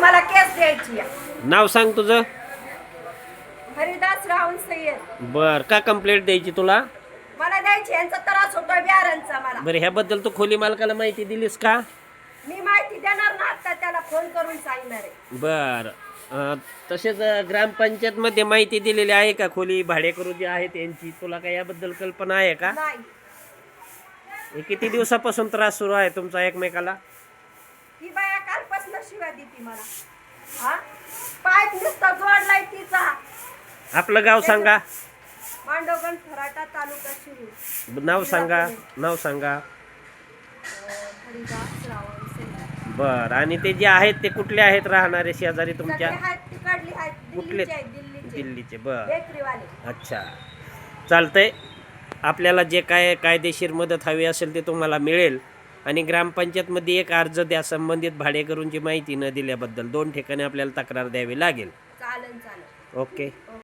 मला केस द्यायची आहे. नाव सांग तुझं. हरिदास राहुल सय्यद. बर का कंप्लेंट द्यायची तुला? मला द्यायची यांचा त्रास होतोय बिहारांचा मला. बरं ह्याबद्दल तू खोली मालकाला माहिती दिलीस का? मी माहिती देणार ना आता त्याला फोन करून सांगणार आहे. बर अं, तसेच अं, ग्रामपंचायतमध्ये माहिती दिलेली आहे का खोली? भाडेकरू जी आहे त्यांची तुला काय याबद्दल कल्पना आहे का? नाही. हे किती दिवसापासून त्रास सुरू आहे तुमचा एकमेकाला? कालपासून शिवा देते मला. हा? पाईप नुसता जोडलाय तिचा. आपलं गाव सांगा. मांडवगण फराटा तालुका शिरूर. नाव सांगा नाव सांगा. बर आणि ते जे आहेत ते कुठले आहेत राहणारे शेजारी सगळे तुमच्या आहेत तिकडली आहेत कुठले? दिल्लीचे आहेत दिल्लीचे. दिल्लीचे बर. बेकरीवाले अच्छा. चालतंय. आपल्याला जे काय कायदेशीर मदत हवी असेल ते तुम्हाला मिळेल. आणि ग्रामपंचायतमध्ये एक अर्ज द्या संबंधित भाडेकरूंची माहिती न दिल्याबद्दल दोन ठिकाणी आपल्याला तक्रार द्यावी लागेल. ओके.